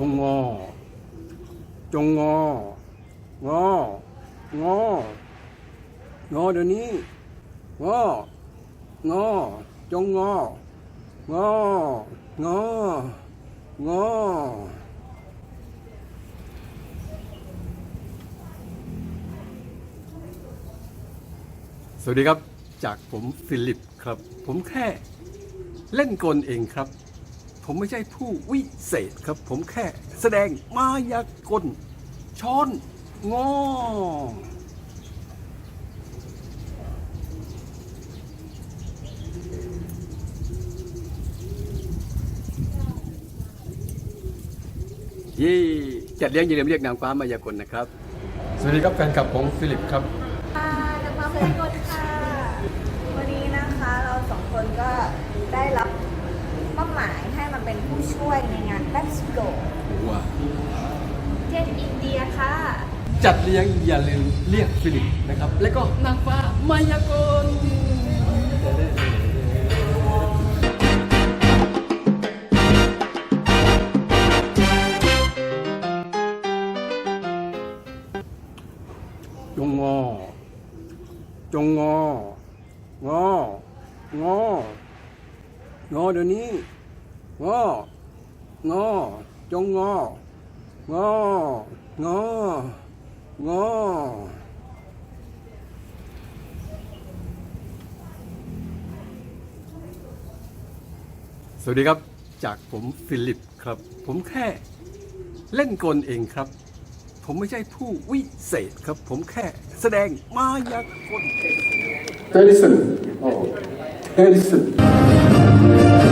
จงงอ จงงอ งอ งอ งอเดี๋ยวนี้ งอ งอ จงงอ งอ งอ งอสวัสดีครับ จากผมฟิลิปครับ ผมแค่เล่นกลเองครับ ผมไม่ใช่ผู้วิเศษครับ ผมแค่แสดงมายากล ช้อน งอ ยี่จัดเลี้ยงอย่าลืมเรียกนางฟ้ามายากลนะครับ สวัสดีครับแฟนคลับผมฟิลิปครับค่ะนักมาพยากลค่ะ วันนี้นะคะเราสองคนก็ได้รับมอบหมายให้มาเป็นผู้ช่วยในงาน Let's Go ว้าเที่ยงอินเดียค่ะ จัดเลี้ยงอย่าลืมเรียกฟิลิปนะครับ แล้วก็นางฟ้ามายากลจงงอ จงงอ งอ งอ งอเดี๋ยวนี้ งอ งอ จงงอ งอ งอ งอ สวัสดีครับ จากผมฟิลิปครับ ผมแค่เล่นกลเองครับ ผมไม่ใช่ผู้วิเศษครับ ผมแค่แสดงมายากล Harrison. Oh, Harrison.